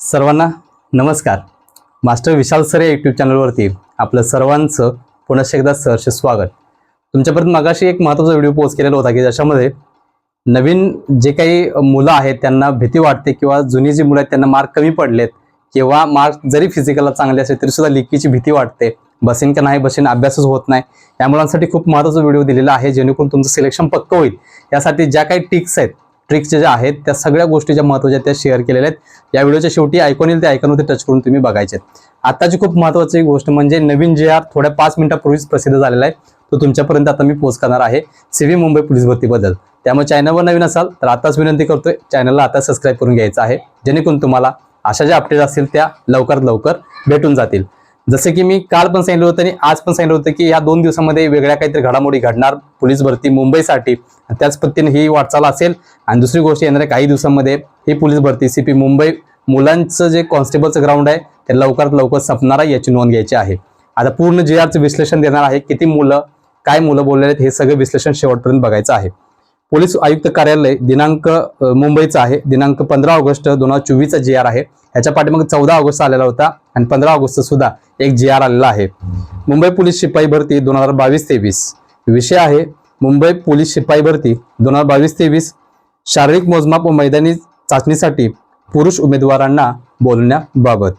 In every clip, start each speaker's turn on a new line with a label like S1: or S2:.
S1: सर्वांना नमस्कार. Master Vishal sir या यूट्यूब चॅनलवरती आपलं सर्वांचं पुनश्च एकदा सहर्ष स्वागत. तुमच्यापर्यंत मगाशी एक महत्त्वाचा व्हिडिओ पोस्ट केलेला होता की ज्याच्यामध्ये नवीन जे काही मुलं आहेत त्यांना भीती वाटते किंवा जुनी जी मुलं आहेत त्यांना मार्क कमी पडलेत किंवा मार्क जरी फिजिकलला चांगले असेल तरी सुद्धा लिकीची भीती वाटते. बसेन का नाही बसेन अभ्यासच होत नाही. या मुलांसाठी खूप महत्त्वाचा व्हिडिओ दिलेला आहे जेणेकरून तुमचं सिलेक्शन पक्क होईल. यासाठी ज्या काही टिक्स आहेत ट्रिक्स ज्या आहेत त्या सगळ्या गोष्टी ज्या महत्त्वाच्या त्या शेअर केलेल्या आहेत. या व्हिडिओच्या शेवटी ऐकून येईल त्या ऐकूनवरती टच करून तुम्ही बघायचे आताची खूप महत्त्वाची गोष्ट म्हणजे नवीन जे आर थोड्या पाच मिनिटापूर्वीच प्रसिद्ध झालेला आहे तो तुमच्यापर्यंत आता मी पोस्ट करणार आहे सीव्ही मुंबई पोलीस भरतीबद्दल. त्यामुळे चॅनलवर नवीन असाल तर आताच विनंती करतोय चॅनलला आता सबस्क्राईब करून घ्यायचं आहे जेणेकरून तुम्हाला अशा ज्या अपडेट असतील त्या लवकरात लवकर भेटून जातील. जसं की मी काल पण सांगितलं होतं आणि आज पण सांगितलं होतं की या दोन दिवसामध्ये वेगळ्या काहीतरी घडामोडी घडणार. पोलीस भरती मुंबईसाठी. त्याच पद्धतीने ही वाटचाल असेल. आणि दुसरी गोष्ट येणाऱ्या काही दिवसांमध्ये ही पोलीस भरती सी पी मुंबई मुलांचं जे कॉन्स्टेबलचं ग्राउंड आहे ते लवकरात लवकर संपणार आहे याची नोंद घ्यायची आहे. आता पूर्ण जे आरचं विश्लेषण देणार आहे किती मुलं काय मुलं बोललेले आहेत हे सगळं विश्लेषण शेवटपर्यंत बघायचं आहे. पोलीस आयुक्त कार्यालय दिनांक मुंबईचं मुंबईचा आहे. दिनांक पंधरा ऑगस्ट दोन हजार चोवीसचा जी आर आहे. ह्याच्या पाठीमागे चौदा ऑगस्ट आलेला होता आणि पंधरा ऑगस्ट सुद्धा एक जी आर आलेला आहे. मुंबई पोलीस शिपाई भरती दोन हजार बावीस तेवीस. विषय आहे मुंबई पोलीस शिपाई भरती दोन हजार बावीस तेवीस. शारीरिक मोजमाप व मैदानी चाचणीसाठी पुरुष उमेदवारांना बोलण्याबाबत.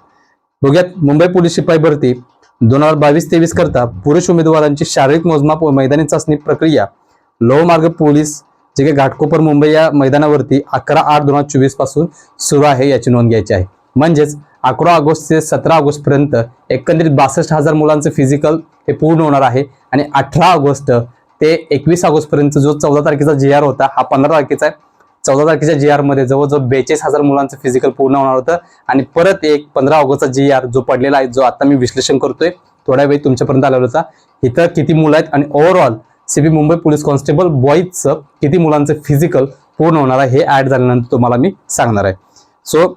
S1: बघूयात मुंबई पोलीस शिपाई भरती दोन हजार बावीस तेवीस करता पुरुष उमेदवारांची शारीरिक मोजमाप व मैदानी चाचणी प्रक्रिया लोहमार्ग पोलीस जे काही घाटकोपर मुंबई या मैदानावरती अकरा आठ दोन हजार चोवीसपासून सुरू आहे याची नोंद घ्यायची आहे. म्हणजेच अकरा ऑगस्ट ते सतरा ऑगस्ट पर्यंत एकंदरीत बासष्ट हजार मुलांचं फिजिकल हे पूर्ण होणार आहे आणि अठरा ऑगस्ट ते एकवीस ऑगस्ट पर्यंत जो चौदा तारखेचा जी आर होता हा पंधरा तारखेचा आहे. चौदा तारखेच्या जी आरमध्ये जवळजवळ बेचाळीस हजार मुलांचं फिजिकल पूर्ण होणार होतं आणि परत एक पंधरा ऑगस्टचा जी आर जो पडलेला आहे जो आता मी विश्लेषण करतोय थोड्या वेळ तुमच्यापर्यंत आलेला होता. इथं किती मुलं आहेत आणि overall C B Mumbai police constable बॉईजचं किती मुलांचं फिजिकल पूर्ण होणार आहे हे ऍड झाल्यानंतर तुम्हाला मी सांगणार आहे. सो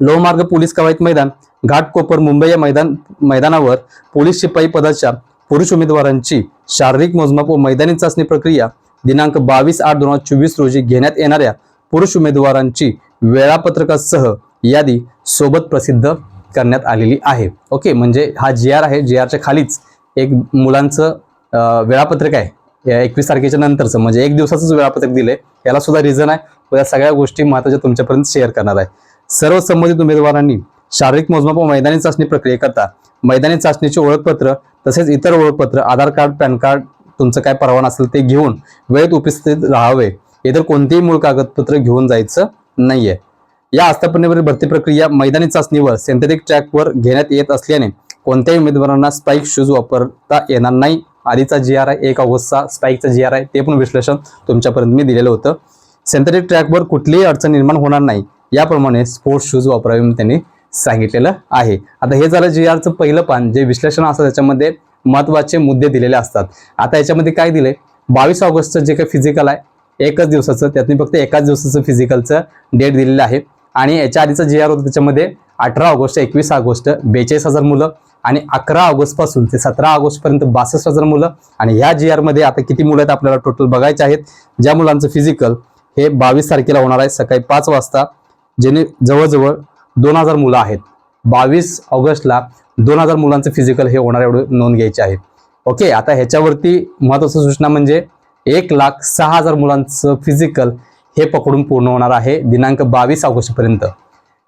S1: लोहमार्ग पोलीस कवायत मैदान घाटकोपर मुंबई या मैदान मैदानावर पोलीस शिपाई पदाच्या पुरुष उमेदवारांची शारीरिक मोजमाप व मैदानी चाचणी प्रक्रिया दिनांक बावीस आठ दोन हजार चोवीस रोजी घेण्यात येणाऱ्या पुरुष उमेदवारांची वेळापत्रकासह यादी सोबत प्रसिद्ध करण्यात आलेली आहे. ओके म्हणजे हा जी आर आहे. जी आरच्या खालीच एक मुलांचं वेळापत्रक आहे. या एकवीस तारखेच्या नंतरचं म्हणजे एक दिवसाचंच वेळापत्रक दिले याला सुद्धा रिझन आहे. व या सगळ्या गोष्टी महत्त्वाच्या तुमच्यापर्यंत शेअर करणार आहे. सर्व संबंधित उमेदवारांनी शारीरिक मोजमाप व मैदानी चाचणी प्रक्रियेकरता मैदानी चाचणीचे ओळखपत्र तसेच इतर ओळखपत्र आधार कार्ड पॅन कार्ड तुमचं काय परवाना असेल ते घेऊन वेळेत उपस्थित राहावे. इतर कोणतेही मूळ कागदपत्र घेऊन जायचं नाहीये. या आस्थापनेवरील भरती प्रक्रिया मैदानी चाचणीवर सिंथेटिक ट्रॅकवर घेण्यात येत असल्याने कोणत्याही उमेदवारांना स्पाईक शूज वापरता येणार नाही. आधीचा जी आर आहे एक ऑगस्टचा स्पाईकचा जी आर आहे ते पण विश्लेषण तुमच्यापर्यंत मी दिलेलं होतं. सिंथेटिक ट्रॅकवर कुठलीही अडचण निर्माण होणार नाही. याप्रमाणे स्पोर्ट्स शूज वापरावे म्हणून त्यांनी सांगितलेलं आहे. आता हे झालं जी आरचं पहिलं पान जे विश्लेषण असतं त्याच्यामध्ये महत्त्वाचे मुद्दे दिलेले असतात. आता याच्यामध्ये काय दिले बावीस ऑगस्टचं जे काही फिजिकल आहे एकच दिवसाचं त्यातून फक्त एकाच दिवसाचं फिजिकलचं डेट दिलेलं आहे. आणि याच्या आधीचं जी आर होतं त्याच्यामध्ये अठरा ऑगस्ट एकवीस ऑगस्ट बेचाळीस हजार मुलं आणि अकरा ऑगस्टपासून ते सतरा ऑगस्ट पर्यंत बासष्ट हजार मुलं आणि ह्या जी आरमध्ये आता किती मुलं आहेत आपल्याला टोटल बघायचे आहेत. ज्या मुलांचं फिजिकल हे बावीस तारखेला होणार आहे सकाळी पाच वाजता जेणे जवळजवळ दोन हजार मुलं आहेत. बावीस ऑगस्टला दोन हजार मुलांचं फिजिकल हे होणार एवढं नोंद घ्यायची आहे. ओके आता ह्याच्यावरती महत्वाची सूचना म्हणजे एक लाख सहा हजार मुलांचं फिजिकल हे पकडून पूर्ण होणार आहे दिनांक बावीस ऑगस्टपर्यंत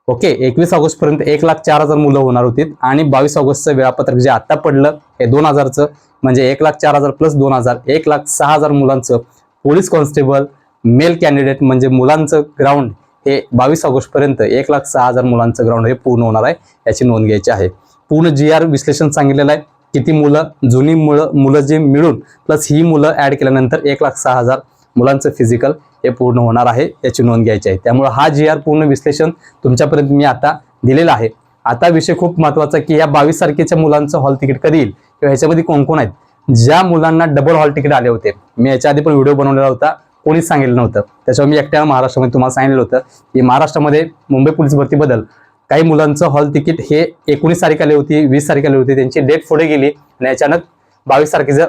S1: ओके एकवीस ऑगस्ट पर्यंत एक लाख चार हजार मुलं होणार होती. आणि बावीस ऑगस्टचं वेळापत्रक जे आता पडलं हे दोन हजारचं म्हणजे एक लाख चार हजार प्लस दोन हजार एक लाख सहा हजार मुलांचं पोलीस कॉन्स्टेबल मेल कॅन्डिडेट म्हणजे मुलांचं ग्राउंड हे बावीस ऑगस्ट पर्यंत एक लाख सहा हजार मुलांचं ग्राउंड हे पूर्ण होणार आहे याची नोंद घ्यायची आहे. पूर्ण जी आर विश्लेषण सांगितलेलं आहे किती मुलं जुनी मुलं मुलं जे मिळून प्लस ही मुलं ऍड केल्यानंतर एक लाख सहा हजार मुलांचं फिजिकल हे पूर्ण होणार आहे याची नोंद घ्यायची आहे. त्यामुळे हा जी आर पूर्ण विश्लेषण तुमच्यापर्यंत मी आता दिलेला आहे. आता विषय खूप महत्त्वाचा की या बावीस तारखेच्या मुलांचं हॉल तिकीट कधी येईल? किंवा ह्याच्यामध्ये कोण कोण आहेत? ज्या मुलांना डबल हॉल तिकीट आले होते. मी याच्या आधी पण व्हिडिओ बनवलेला होता कोणीच सांगितलं नव्हतं. त्याच्यावर मी एकट्या महाराष्ट्रामध्ये तुम्हाला सांगितलं होतं की महाराष्ट्रामध्ये मुंबई पोलीस भरतीबद्दल काही मुलांचं हॉल तिकीट हे एकोणीस तारीख आली होती वीस तारीख आली होती त्यांची डेट पुढे गेली आणि अचानक बावीस तारखेचं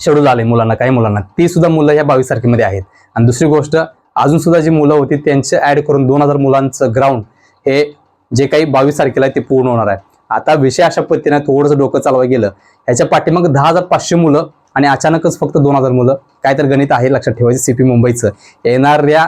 S1: शेड्यूल आले मुलांना काही मुलांना. ती सुद्धा मुलं ह्या बावीस तारखेमध्ये आहेत. आणि दुसरी गोष्ट अजून सुद्धा जी मुलं होती त्यांचं ऍड करून दोन हजार मुलांचं ग्राउंड हे जे काही बावीस तारखेला आहे ते पूर्ण होणार आहे. आता विषय अशा पद्धतीने थोडंसं डोकं चालवायला गेलं ह्याच्या पाठीमाग दहा हजार पाचशे मुलं आणि अचानकच फक्त दोन हजार मुलं काय तर गणित आहे लक्षात ठेवायचं सीपी मुंबईचं. येणाऱ्या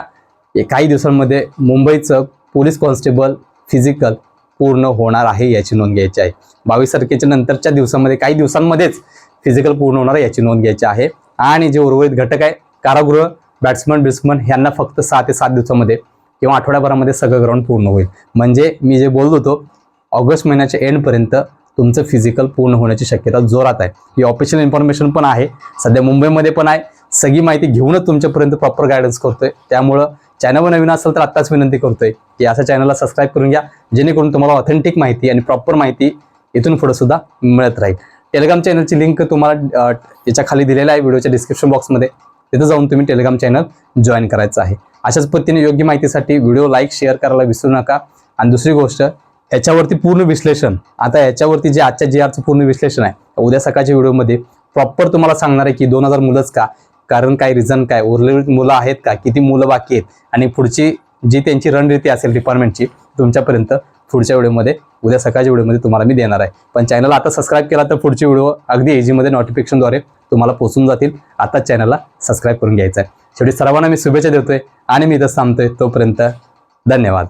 S1: काही दिवसांमध्ये मुंबईचं पोलीस कॉन्स्टेबल फिजिकल पूर्ण होणार आहे याची नोंद घ्यायची आहे. बावीस तारखेच्या नंतरच्या दिवसामध्ये काही दिवसांमध्येच फिजिकल पूर्ण होणार याची नोंद घ्यायची आहे. आणि जे उर्वरित घटक आहे कारागृह बॅट्समन बिट्समन यांना फक्त सहा ते सात दिवसामध्ये किंवा आठवड्याभरामध्ये सगळं ग्राउंड पूर्ण होईल. म्हणजे मी जे बोलत होतो ऑगस्ट महिन्याच्या एंडपर्यंत तुमचं फिजिकल पूर्ण होण्याची शक्यता जोरात आहे. ही ऑफिशियल इन्फॉर्मेशन पण आहे सध्या मुंबईमध्ये पण आहे. सगळी माहिती घेऊनच तुमच्यापर्यंत प्रॉपर गायडन्स करतोय. त्यामुळं चॅनलवर नवीन असेल तर आत्ताच विनंती करतोय की अशा चॅनलला सबस्क्राईब करून घ्या जेणेकरून तुम्हाला ऑथेंटिक माहिती आणि प्रॉपर माहिती इथून पुढे सुद्धा मिळत राहील. टेलिग्राम चॅनलची लिंक तुम्हाला याच्या खाली दिलेला आहे व्हिडिओच्या डिस्क्रिप्शन बॉक्समध्ये तिथं जाऊन तुम्ही टेलिग्राम चॅनल जॉईन करायचं आहे. अशाच पद्धतीने योग्य माहितीसाठी व्हिडिओ लाईक शेअर करायला विसरू नका. आणि दुसरी गोष्ट ह्याच्यावरती पूर्ण विश्लेषण. आता ह्याच्यावरती जे आजच्या जी आरचं पूर्ण विश्लेषण आहे उद्या सकाळच्या व्हिडिओमध्ये प्रॉपर तुम्हाला सांगणार आहे की दोन हजार मुलंच का? कारण काय रिझन काय? उरलेली मुलं आहेत का? किती मुलं बाकी आहेत? आणि पुढची जी त्यांची रणनीती असेल डिपार्टमेंटची तुमच्यापर्यंत पुढच्या व्हिडिओमध्ये उद्या सकाळच्या व्हिडिओमध्ये तुम्हाला मी देणार आहे. पण चॅनल आता सबस्क्राईब केला तर पुढची व्हिडिओ अगदी एजीमध्ये नोटिफिकेशनद्वारे तुम्हाला पोहोचून जातील. आता चॅनलला सबस्क्राईब करून घ्यायचं आहे. शेवटी सर्वांना मी शुभेच्छा देतोय आणि मी इथं थांबतोय तोपर्यंत धन्यवाद.